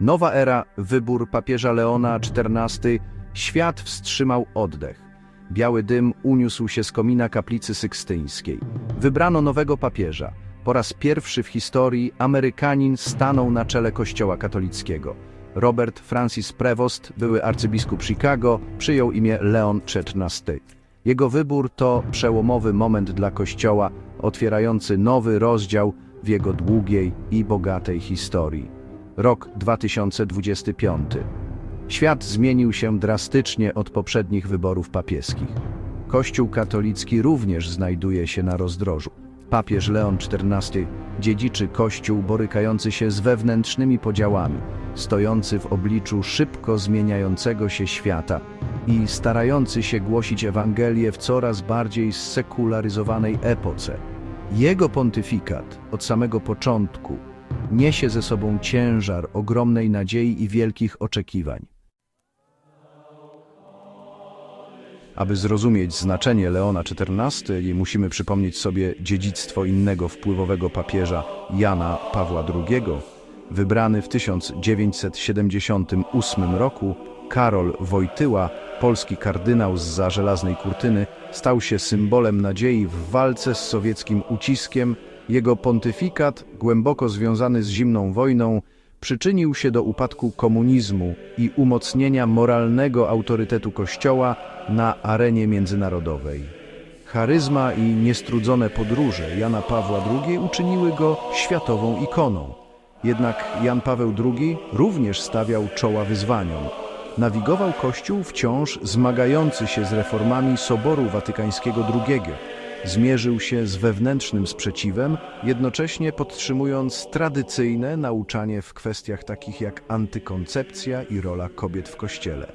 Nowa era, wybór papieża Leona XIV, świat wstrzymał oddech. Biały dym uniósł się z komina kaplicy sykstyńskiej. Wybrano nowego papieża. Po raz pierwszy w historii Amerykanin stanął na czele Kościoła katolickiego. Robert Francis Prevost, były arcybiskup Chicago, przyjął imię Leon XIV. Jego wybór to przełomowy moment dla Kościoła, otwierający nowy rozdział w jego długiej i bogatej historii. Rok 2025. Świat zmienił się drastycznie od poprzednich wyborów papieskich. Kościół katolicki również znajduje się na rozdrożu. Papież Leon XIV dziedziczy kościół borykający się z wewnętrznymi podziałami, stojący w obliczu szybko zmieniającego się świata i starający się głosić Ewangelię w coraz bardziej sekularyzowanej epoce. Jego pontyfikat od samego początku niesie ze sobą ciężar ogromnej nadziei i wielkich oczekiwań. Aby zrozumieć znaczenie Leona XIV, musimy przypomnieć sobie dziedzictwo innego wpływowego papieża Jana Pawła II. Wybrany w 1978 roku, Karol Wojtyła, polski kardynał zza żelaznej kurtyny, stał się symbolem nadziei w walce z sowieckim uciskiem. Jego pontyfikat, głęboko związany z zimną wojną, przyczynił się do upadku komunizmu i umocnienia moralnego autorytetu Kościoła na arenie międzynarodowej. Charyzma i niestrudzone podróże Jana Pawła II uczyniły go światową ikoną. Jednak Jan Paweł II również stawiał czoła wyzwaniom. Nawigował Kościół wciąż zmagający się z reformami Soboru Watykańskiego II. Zmierzył się z wewnętrznym sprzeciwem, jednocześnie podtrzymując tradycyjne nauczanie w kwestiach takich jak antykoncepcja i rola kobiet w Kościele.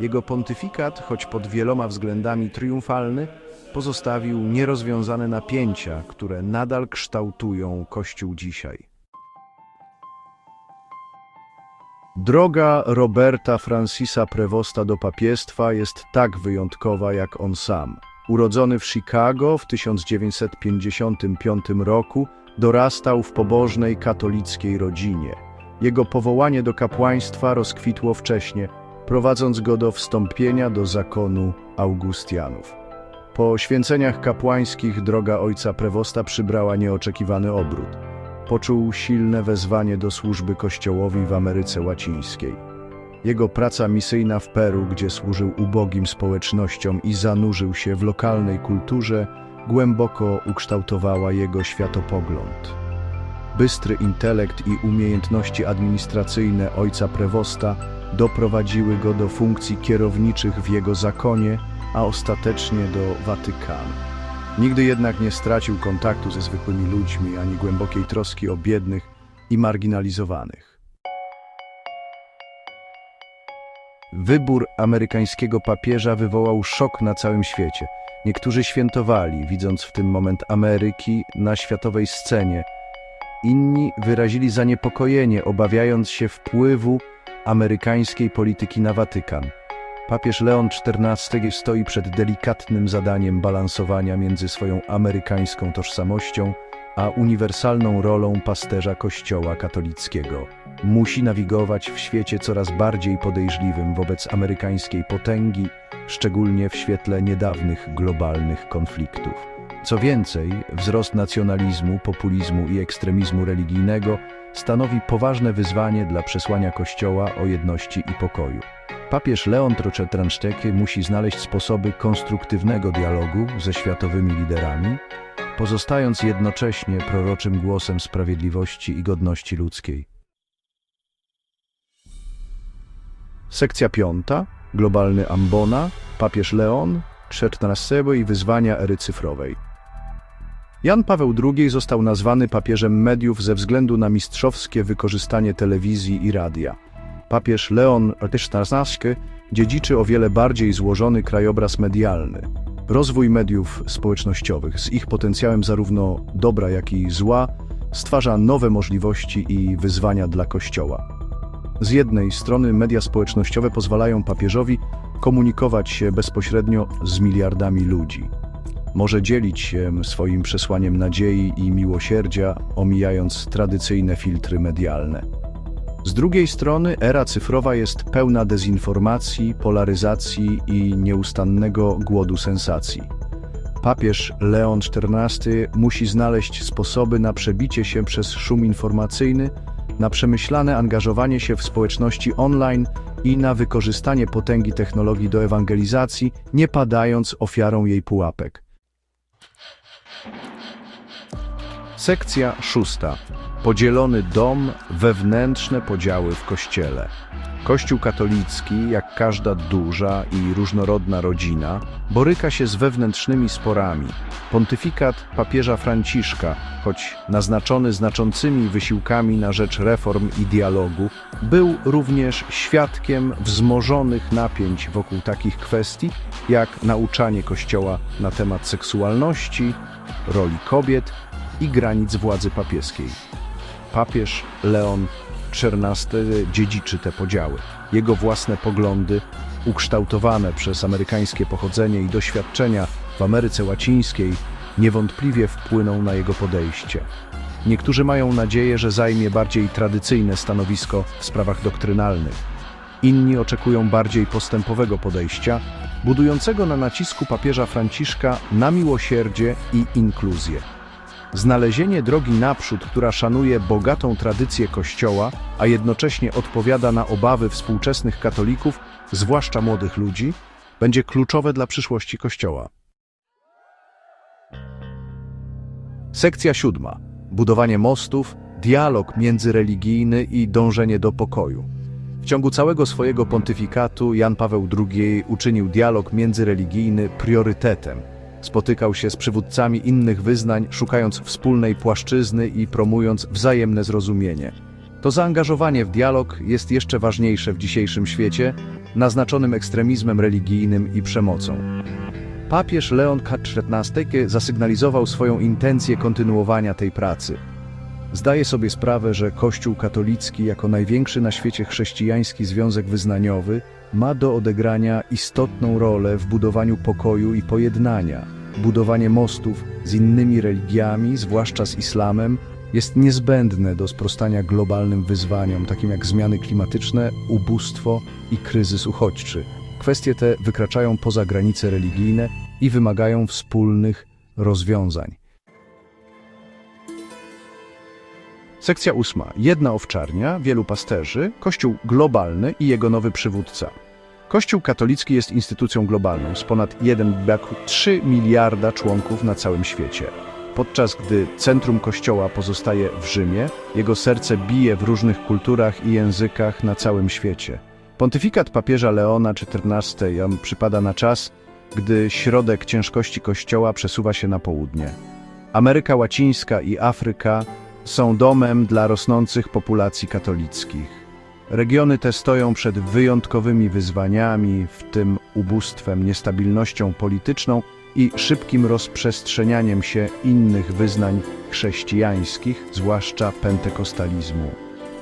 Jego pontyfikat, choć pod wieloma względami triumfalny, pozostawił nierozwiązane napięcia, które nadal kształtują Kościół dzisiaj. Droga Roberta Francisa Prevosta do papiestwa jest tak wyjątkowa jak on sam. Urodzony w Chicago w 1955 roku, dorastał w pobożnej katolickiej rodzinie. Jego powołanie do kapłaństwa rozkwitło wcześnie, prowadząc go do wstąpienia do zakonu Augustianów. Po święceniach kapłańskich droga ojca Prewosta przybrała nieoczekiwany obrót. Poczuł silne wezwanie do służby Kościołowi w Ameryce Łacińskiej. Jego praca misyjna w Peru, gdzie służył ubogim społecznościom i zanurzył się w lokalnej kulturze, głęboko ukształtowała jego światopogląd. Bystry intelekt i umiejętności administracyjne ojca Prewosta doprowadziły go do funkcji kierowniczych w jego zakonie, a ostatecznie do Watykanu. Nigdy jednak nie stracił kontaktu ze zwykłymi ludźmi ani głębokiej troski o biednych i marginalizowanych. Wybór amerykańskiego papieża wywołał szok na całym świecie. Niektórzy świętowali, widząc w tym moment Ameryki na światowej scenie. Inni wyrazili zaniepokojenie, obawiając się wpływu amerykańskiej polityki na Watykan. Papież Leon XIV stoi przed delikatnym zadaniem balansowania między swoją amerykańską tożsamością a uniwersalną rolą pasterza Kościoła katolickiego. Musi nawigować w świecie coraz bardziej podejrzliwym wobec amerykańskiej potęgi, szczególnie w świetle niedawnych globalnych konfliktów. Co więcej, wzrost nacjonalizmu, populizmu i ekstremizmu religijnego stanowi poważne wyzwanie dla przesłania Kościoła o jedności i pokoju. Papież Leon XIII musi znaleźć sposoby konstruktywnego dialogu ze światowymi liderami, pozostając jednocześnie proroczym głosem sprawiedliwości i godności ludzkiej. Sekcja piąta, globalny ambona, papież Leon, XIV i wyzwania ery cyfrowej. Jan Paweł II został nazwany papieżem mediów ze względu na mistrzowskie wykorzystanie telewizji i radia. Papież Leon XIV dziedziczy o wiele bardziej złożony krajobraz medialny. Rozwój mediów społecznościowych z ich potencjałem zarówno dobra, jak i zła stwarza nowe możliwości i wyzwania dla Kościoła. Z jednej strony media społecznościowe pozwalają papieżowi komunikować się bezpośrednio z miliardami ludzi. Może dzielić się swoim przesłaniem nadziei i miłosierdzia, omijając tradycyjne filtry medialne. Z drugiej strony era cyfrowa jest pełna dezinformacji, polaryzacji i nieustannego głodu sensacji. Papież Leon XIV musi znaleźć sposoby na przebicie się przez szum informacyjny, na przemyślane angażowanie się w społeczności online i na wykorzystanie potęgi technologii do ewangelizacji, nie padając ofiarą jej pułapek. Sekcja szósta. Podzielony dom, wewnętrzne podziały w Kościele. Kościół katolicki, jak każda duża i różnorodna rodzina, boryka się z wewnętrznymi sporami. Pontyfikat papieża Franciszka, choć naznaczony znaczącymi wysiłkami na rzecz reform i dialogu, był również świadkiem wzmożonych napięć wokół takich kwestii, jak nauczanie Kościoła na temat seksualności, roli kobiet i granic władzy papieskiej. Papież Leon XIV dziedziczy te podziały. Jego własne poglądy, ukształtowane przez amerykańskie pochodzenie i doświadczenia w Ameryce Łacińskiej, niewątpliwie wpłyną na jego podejście. Niektórzy mają nadzieję, że zajmie bardziej tradycyjne stanowisko w sprawach doktrynalnych. Inni oczekują bardziej postępowego podejścia, budującego na nacisku papieża Franciszka na miłosierdzie i inkluzję. Znalezienie drogi naprzód, która szanuje bogatą tradycję Kościoła, a jednocześnie odpowiada na obawy współczesnych katolików, zwłaszcza młodych ludzi, będzie kluczowe dla przyszłości Kościoła. Sekcja siódma. Budowanie mostów, dialog międzyreligijny i dążenie do pokoju. W ciągu całego swojego pontyfikatu Jan Paweł II uczynił dialog międzyreligijny priorytetem – Spotykał się z przywódcami innych wyznań, szukając wspólnej płaszczyzny i promując wzajemne zrozumienie. To zaangażowanie w dialog jest jeszcze ważniejsze w dzisiejszym świecie, naznaczonym ekstremizmem religijnym i przemocą. Papież Leon XIV zasygnalizował swoją intencję kontynuowania tej pracy. Zdaje sobie sprawę, że Kościół katolicki, jako największy na świecie chrześcijański związek wyznaniowy, ma do odegrania istotną rolę w budowaniu pokoju i pojednania. Budowanie mostów z innymi religiami, zwłaszcza z islamem, jest niezbędne do sprostania globalnym wyzwaniom, takim jak zmiany klimatyczne, ubóstwo i kryzys uchodźczy. Kwestie te wykraczają poza granice religijne i wymagają wspólnych rozwiązań. Sekcja ósma. Jedna owczarnia, wielu pasterzy, Kościół globalny i jego nowy przywódca. Kościół katolicki jest instytucją globalną z ponad 1,3 miliarda członków na całym świecie. Podczas gdy centrum Kościoła pozostaje w Rzymie, jego serce bije w różnych kulturach i językach na całym świecie. Pontyfikat papieża Leona XIV przypada na czas, gdy środek ciężkości Kościoła przesuwa się na południe. Ameryka Łacińska i Afryka są domem dla rosnących populacji katolickich. Regiony te stoją przed wyjątkowymi wyzwaniami, w tym ubóstwem, niestabilnością polityczną i szybkim rozprzestrzenianiem się innych wyznań chrześcijańskich, zwłaszcza pentekostalizmu.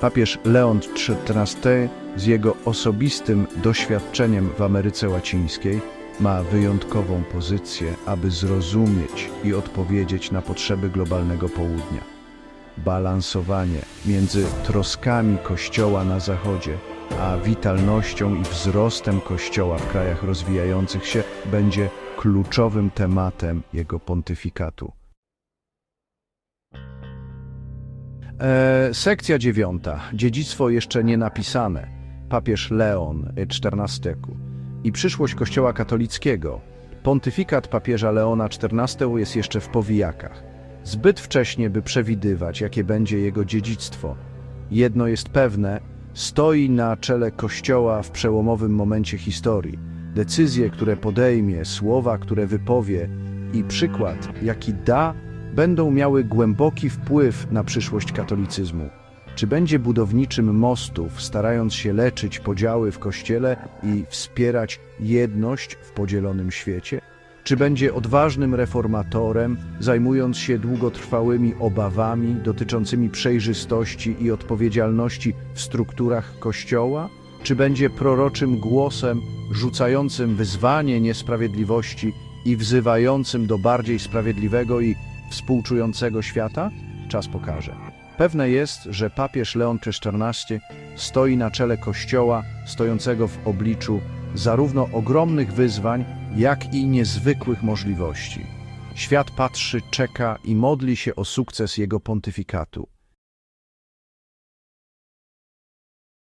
Papież Leon XIV z jego osobistym doświadczeniem w Ameryce Łacińskiej ma wyjątkową pozycję, aby zrozumieć i odpowiedzieć na potrzeby globalnego południa balansowanie między troskami Kościoła na Zachodzie, a witalnością i wzrostem Kościoła w krajach rozwijających się będzie kluczowym tematem jego pontyfikatu. E, sekcja dziewiąta. Dziedzictwo jeszcze nie napisane. Papież Leon XIV i przyszłość Kościoła katolickiego. Pontyfikat papieża Leona XIV jest jeszcze w powijakach. Zbyt wcześnie, by przewidywać, jakie będzie jego dziedzictwo. Jedno jest pewne, stoi na czele Kościoła w przełomowym momencie historii. Decyzje, które podejmie, słowa, które wypowie i przykład, jaki da, będą miały głęboki wpływ na przyszłość katolicyzmu. Czy będzie budowniczym mostów, starając się leczyć podziały w Kościele i wspierać jedność w podzielonym świecie? Czy będzie odważnym reformatorem, zajmując się długotrwałymi obawami dotyczącymi przejrzystości i odpowiedzialności w strukturach Kościoła? Czy będzie proroczym głosem rzucającym wyzwanie niesprawiedliwości i wzywającym do bardziej sprawiedliwego i współczującego świata? Czas pokaże. Pewne jest, że papież Leon XIV stoi na czele Kościoła, stojącego w obliczu zarówno ogromnych wyzwań, jak i niezwykłych możliwości. Świat patrzy, czeka i modli się o sukces jego pontyfikatu.